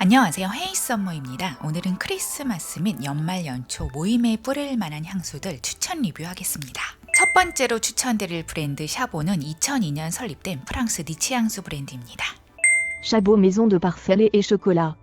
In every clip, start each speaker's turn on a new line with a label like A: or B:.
A: 안녕하세요. 헤이 썸머입니다. 오늘은 크리스마스 및 연말 연초 모임에 뿌릴 만한 향수들 추천 리뷰하겠습니다. 첫 번째로 추천드릴 브랜드 샤보는 2002년 설립된 프랑스 니치 향수 브랜드입니다.
B: Chabot Maison de Parfum et Chocolat.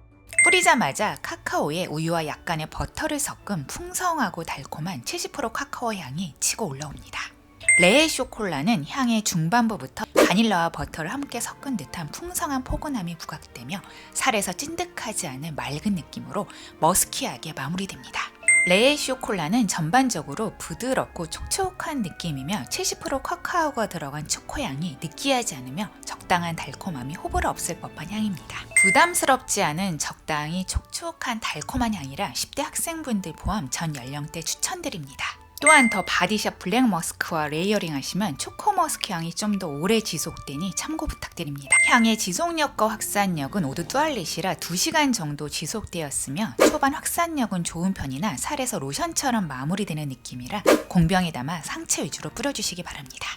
A: 뿌리자마자 카카오에 우유와 약간의 버터를 섞은 풍성하고 달콤한 70% 카카오 향이 치고 올라옵니다. 레에 쇼콜라는 향의 중반부부터 바닐라와 버터를 함께 섞은 듯한 풍성한 포근함이 부각되며 살에서 찐득하지 않은 맑은 느낌으로 머스키하게 마무리됩니다. 레에 쇼콜라는 전반적으로 부드럽고 촉촉한 느낌이며 70% 카카오가 들어간 초코향이 느끼하지 않으며 적당한 달콤함이 호불호 없을 법한 향입니다. 부담스럽지 않은 적당히 촉촉한 달콤한 향이라 10대 학생분들 포함 전 연령대 추천드립니다. 또한 더 바디샵 블랙 머스크와 레이어링 하시면 초코 머스크 향이 좀 더 오래 지속되니 참고 부탁드립니다. 향의 지속력과 확산력은 모두 뚜알릿이라 2시간 정도 지속되었으며 초반 확산력은 좋은 편이나 살에서 로션처럼 마무리되는 느낌이라 공병에 담아 상체 위주로 뿌려주시기 바랍니다.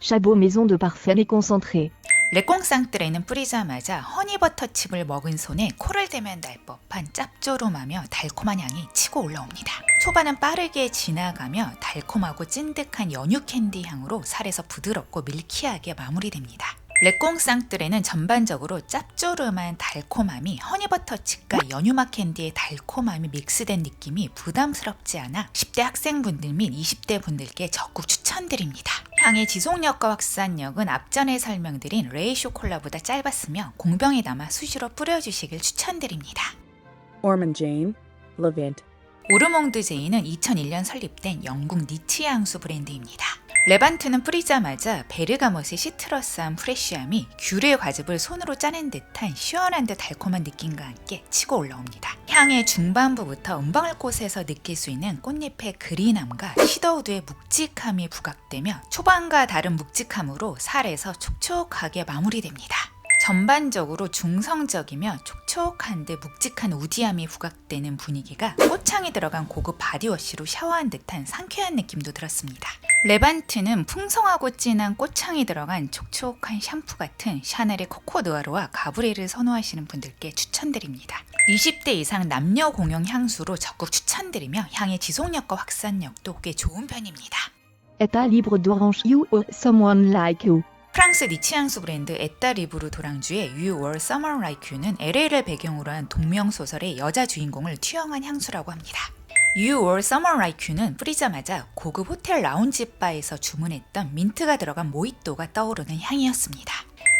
B: Chabot Maison de Parfum et Concentré.
A: 레꽁쌍뜰에는 뿌리자마자 허니버터 칩을 먹은 손에 코를 대면 날 법한 짭조름하며 달콤한 향이 치고 올라옵니다. 초반은 빠르게 지나가며 달콤하고 찐득한 연유 캔디 향으로 살에서 부드럽고 밀키하게 마무리됩니다. 레꽁쌍뜰에는 전반적으로 짭조름한 달콤함이 허니버터 칩과 연유맛 캔디의 달콤함이 믹스된 느낌이 부담스럽지 않아 10대 학생분들 및 20대 분들께 적극 추천드립니다. 향의 지속력과 확산력은 앞전에 설명드린 레이 쇼 콜라보다 짧았으며 공병에 담아 수시로 뿌려주시길 추천드립니다.
C: Ormond Jane, Levant.
A: 오르몽드 제이는 2001년 설립된 영국 니치 향수 브랜드입니다. 레반트는 뿌리자마자 베르가못의 시트러스한 프레쉬함이 귤의 과즙을 손으로 짜낸 듯한 시원한 듯 달콤한 느낌과 함께 치고 올라옵니다. 향의 중반부부터 음방울 곳에서 느낄 수 있는 꽃잎의 그린함과 시더우드의 묵직함이 부각되며 초반과 다른 묵직함으로 살에서 촉촉하게 마무리됩니다. 전반적으로 중성적이며 촉촉한 듯 묵직한 우디함이 부각되는 분위기가 꽃향이 들어간 고급 바디워시로 샤워한 듯한 상쾌한 느낌도 들었습니다. 레반트는 풍성하고 진한 꽃향이 들어간 촉촉한 샴푸 같은 샤넬의 코코 누아르와 가브리를 선호하시는 분들께 추천드립니다. 20대 이상 남녀 공용 향수로 적극 추천드리며 향의 지속력과 확산력도 꽤 좋은 편입니다.
B: État libre d'orange you or someone like you.
A: 프랑스 니치 향수 브랜드 에따 리브르 도랑주의 You Were Someone Like You는 LA를 배경으로 한 동명 소설의 여자 주인공을 투영한 향수라고 합니다. You Were Someone Like You는 뿌리자마자 고급 호텔 라운지 바에서 주문했던 민트가 들어간 모히또가 떠오르는 향이었습니다.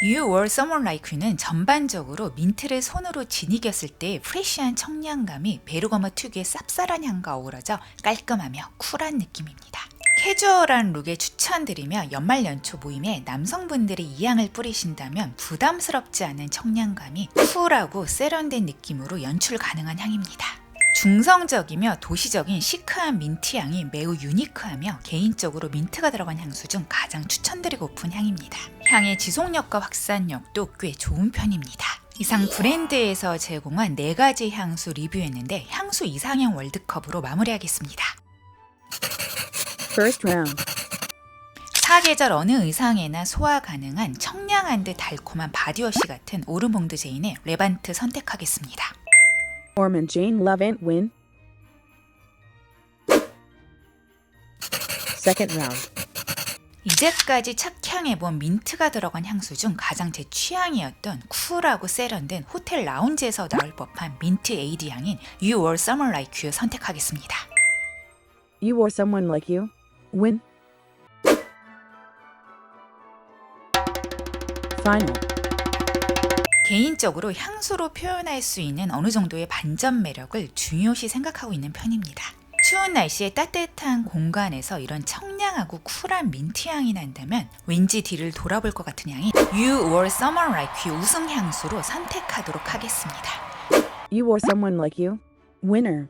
A: You Were Someone Like You는 전반적으로 민트를 손으로 지니겼을 때 프레쉬한 청량감이 베르거머 특유의 쌉쌀한 향과 어우러져 깔끔하며 쿨한 느낌입니다. 캐주얼한 룩에 추천드리며 연말 연초 모임에 남성분들이 이 향을 뿌리신다면 부담스럽지 않은 청량감이 쿨하고 세련된 느낌으로 연출 가능한 향입니다. 중성적이며 도시적인 시크한 민트 향이 매우 유니크하며 개인적으로 민트가 들어간 향수 중 가장 추천드리고픈 향입니다. 향의 지속력과 확산력도 꽤 좋은 편입니다. 이상 브랜드에서 제공한 4가지 향수 리뷰했는데 향수 이상형 월드컵으로 마무리하겠습니다.
C: First round.
A: 사계절 어느 의상에나 소화 가능한 청량한 듯 달콤한 바디워시 같은 오르몽드 제인의 레반트 선택하겠습니다.
C: Ormond Jane, Levant, win. Second round.
A: 이제까지 착향해본 민트가 들어간 향수 중 가장 제 취향이었던 쿨하고 세련된 호텔 라운지에서 나올 법한 민트 에이드 향인 You Were Summer Like You 선택하겠습니다.
C: You or someone like you, win. Final.
A: 개인적으로 향수로 표현할 수 있는 어느 정도의 반전 매력을 중요시 생각하고 있는 편입니다. 추운 날씨에 따뜻한 공간에서 이런 청량하고 쿨한 민트 향이 난다면 왠지 뒤를 돌아볼 것 같은 향이 You or Someone Like You 우승 향수로 선택하도록 하겠습니다.
C: You or someone like you, winner.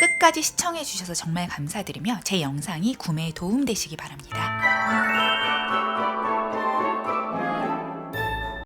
A: 끝까지 시청해 주셔서 정말 감사드리며 제 영상이 구매에 도움되시기 바랍니다.